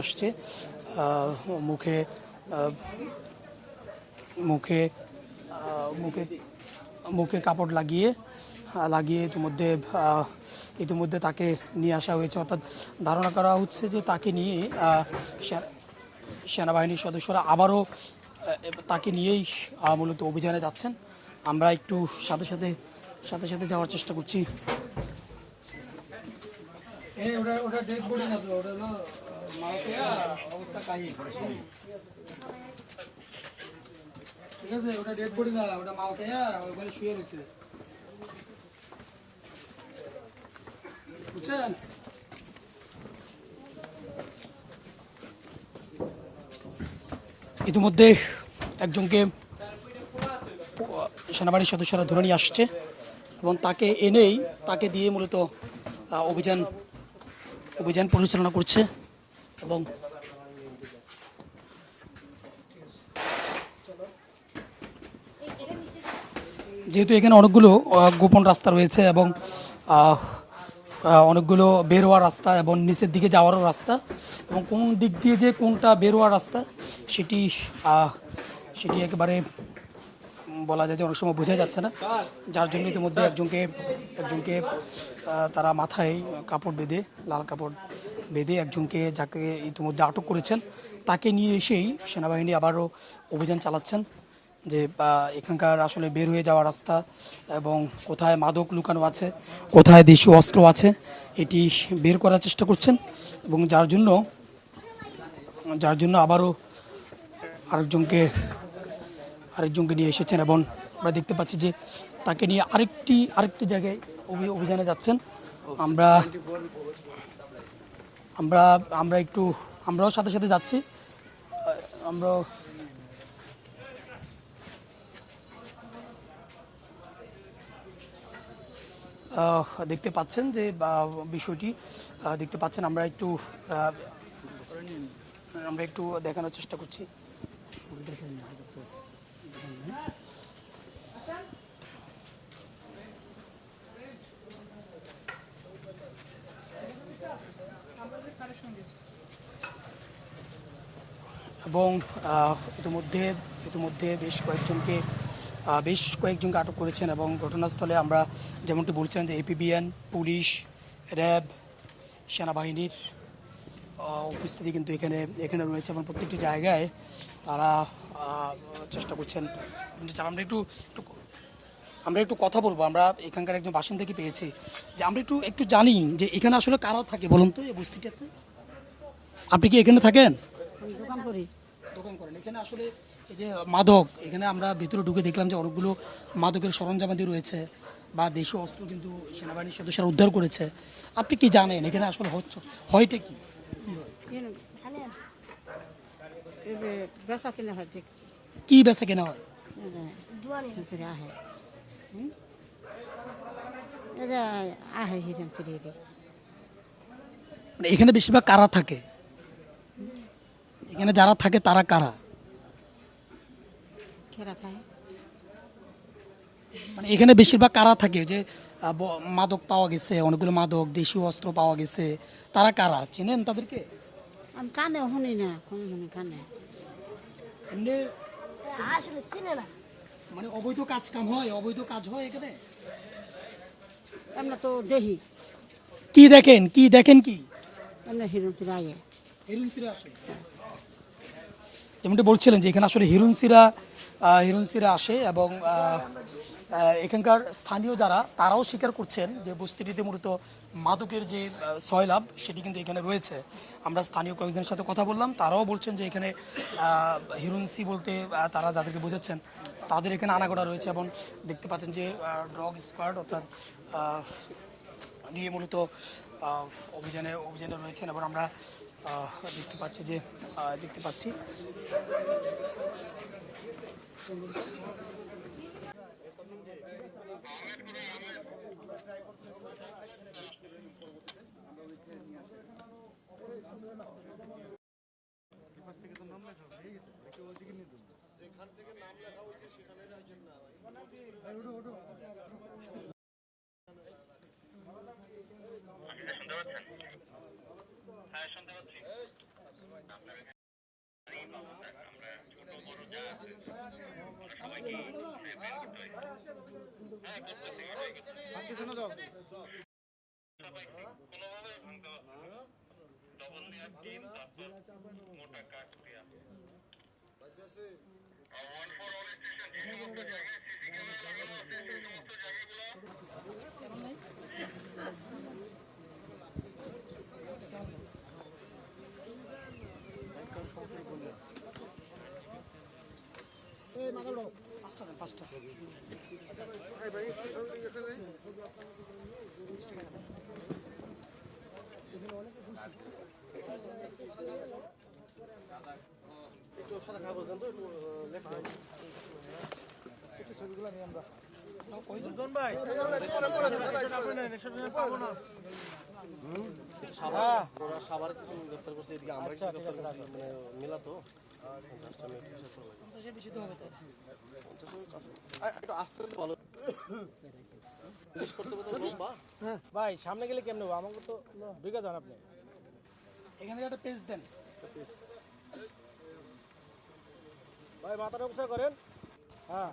আসছে মুখে মুখে মুখে মুখে কাপড় লাগিয়ে লাগিয়ে ইতিমধ্যে ইতিমধ্যে তাকে নিয়ে আসা হয়েছে। অর্থাৎ ধারণা করা হচ্ছে যে তাকে নিয়ে সেনাবাহিনীর সদস্যরা আবারও তাকে নিয়েই মূলত অভিযানে যাচ্ছেন। আমরা একটু সাথে সাথে সাথে সাথে যাওয়ার চেষ্টা করছি। ঠিক আছে ওটা ডেড বডি না ওটা ওখানে শুয়ে রয়েছে। বুঝছেন? ইতিমধ্যে একজনকে সেনাবাহিনীর সদস্যরা ধরে নিয়ে আসছে এবং তাকে এনেই তাকে দিয়ে মূলত অভিযান অভিযান পরিচালনা করছে এবং যেহেতু এখানে অনেকগুলো গোপন রাস্তা রয়েছে এবং অনেকগুলো বের হওয়ার রাস্তা এবং নিচের দিকে যাওয়ারও রাস্তা এবং কোন দিক দিয়ে যে কোনটা বের হওয়ার রাস্তা সেটি সেটি একেবারে বলা যায় যে অনেক সময় বোঝা যাচ্ছে না। যার জন্য ইতিমধ্যে একজনকে একজনকে তারা মাথায় কাপড় বেঁধে, লাল কাপড় বেঁধে একজনকে যাকে ইতিমধ্যে আটক করেছেন, তাকে নিয়ে এসেই সেনাবাহিনী আবারও অভিযান চালাচ্ছেন যে এখানকার আসলে বের হয়ে যাওয়া রাস্তা এবং কোথায় মাদক লুকানো আছে, কোথায় দেশীয় অস্ত্র আছে, এটি বের করার চেষ্টা করছেন এবং যার জন্য যার জন্য আবারও আরেকজনকে আরেকজনকে নিয়ে এসেছেন এবং আমরা দেখতে পাচ্ছি যে তাকে নিয়ে আরেকটি আরেকটি জায়গায় অভিযানে যাচ্ছেন। আমরা আমরা আমরা একটু, আমরাও সাথে সাথে যাচ্ছি। আমরা দেখতে পাচ্ছেন যে বিষয়টি দেখতে পাচ্ছেন আমরা একটু আমরা একটু দেখানোর চেষ্টা করছি। এবং ইতিমধ্যে ইতিমধ্যে বেশ কয়েকজনকে বেশ কয়েকজনকে আটক করেছেন এবং ঘটনাস্থলে আমরা যেমনটি বলছেন যে এপিবিএন, পুলিশ, র্যাব, সেনাবাহিনীর উপস্থিতি কিন্তু এখানে এখানে রয়েছে এবং প্রত্যেকটি জায়গায় তারা চেষ্টা করছেন। আমরা একটু একটু আমরা একটু কথা বলব। আমরা এখানকার একজন বাসিন্দাকে পেয়েছি? যে আমরা একটু একটু জানি যে এখানে আসলে কারা থাকে বলুন তো এই বস্তিটাতে আপনি কি এখানে থাকেন? দোকান করি। করেন। এখানে আসলে যে মাদক, এখানে আমরা ভিতরে ঢুকে দেখলাম যে অনেকগুলো মাদকের সরঞ্জামাদি রয়েছে বা দেশীয় অস্ত্র কিন্তু সেনাবাহিনীর সদস্যরা উদ্ধার করেছে। আপনি কি জানেন এখানে আসলে হচ্ছে, হয়টা কি? কি বেচা কিনে হয়? মানে এখানে বেশিরভাগ কারা থাকে? এখানে যারা থাকে তারা কারা? মানে এখানে বেশিরভাগ কারা থাকে? যে মাদক পাওয়া গেছে অনেকগুলো মাদক দেশীয় অস্ত্র পাওয়া গেছে তারা কারা? চিনেন তাদেরকে? আমি কানে শুনি না শুনি কানে। এমনি আসলে চিনে না। মানে অবৈধ কাজ কাম হয় অবৈধ কাজ হয় এখানে? এমনি তো দেহি কি দেখেন? কি দেখেন কি? এমনি হিরণ ফিরে আগে হিরুন সিরা আসে যেমনটি বলছিলেন যে এখানে আসলে হিরুন সিরা আহ, হিরুন সিরা আসে এবং এখানকার স্থানীয় যারা তারাও স্বীকার করছেন যে বস্তিটিতে মূলত মাদকের যে সয়লাভ সেটি কিন্তু এখানে রয়েছে। আমরা স্থানীয় কয়েকজনের সাথে কথা বললাম তারাও বলছেন যে এখানে হিরুনসি বলতে তারা যাদেরকে বোঝাচ্ছেন তাদের এখানে আনাগোড়া রয়েছে এবং দেখতে পাচ্ছেন যে ড্রগ স্কোয়াড অর্থাৎ নিয়ে মূলত অভিযানে অভিযানে রয়েছেন এবং আমরা দেখতে পাচ্ছি যে দেখতে পাচ্ছি। থেকে নাম লেখা হয়েছে সেখানে কিছু গ্রেফতার করছে এদিকে আমরা কিছু গ্রেফতার করছি মানে মিলা তো পঞ্চাশটা মেয়ে হিসাব করা লাগে। পঞ্চাশের বেশি তো হবে তাই পঞ্চাশের কাছে আ, একটু ভালো জিজ্ঞেস করতে বলতে লম্বা ভাই সামনে গেলে কেমনে আমাকে তো ঢুকে যান আপনি। এখান থেকে একটা পেজ দেন। ভাই মাথাটা উঁচা করেন। হ্যাঁ।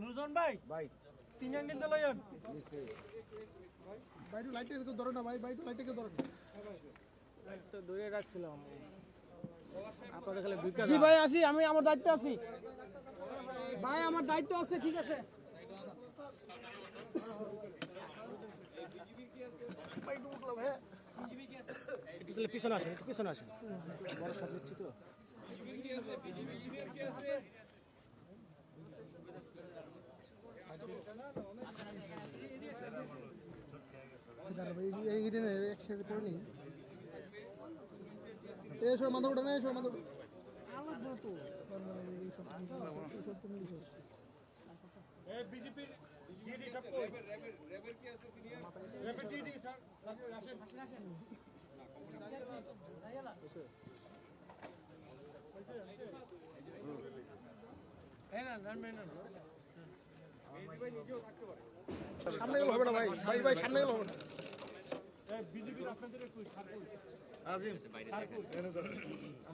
নুরজন ভাই ভাই। তিন আঙ্গিল লইন বাইরে লাইটে এদিকে ধরো না ভাই বাইরে লাইটে ধরো না। তো দূরে রাখছিলাম। আপনাদের খালি ঢুকে জি ভাই আছি আমি আমার দায়িত্ব আছি। ভাই আমার দায়িত্ব আছে ঠিক আছে। একটু তাহলে পিছনে আসেন একটু পিছনে আসেন বড় সব নিচ্ছি তো বিজেপির সামনে গেলে হবে না ভাই। ভাই ভাই সামনে গেলে হবে না?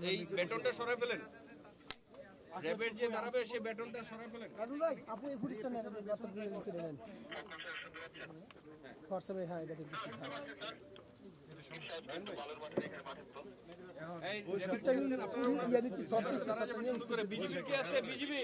এই বেটনটা সরাই ফেলেন। র্যাবের যে দাঁড়াবে সে বেটনটা সরাই ফেলেন। রাজু ভাই আপনি এই ফুটেজটা নেন ব্যাপার দিয়ে দিয়েছিলেন। হোয়াটসঅ্যাপে হ্যাঁ এটা দেখতেছি এই ইয়া দিচ্ছি সব দিচ্ছি সব বিজেপি কি আছে বিজেপি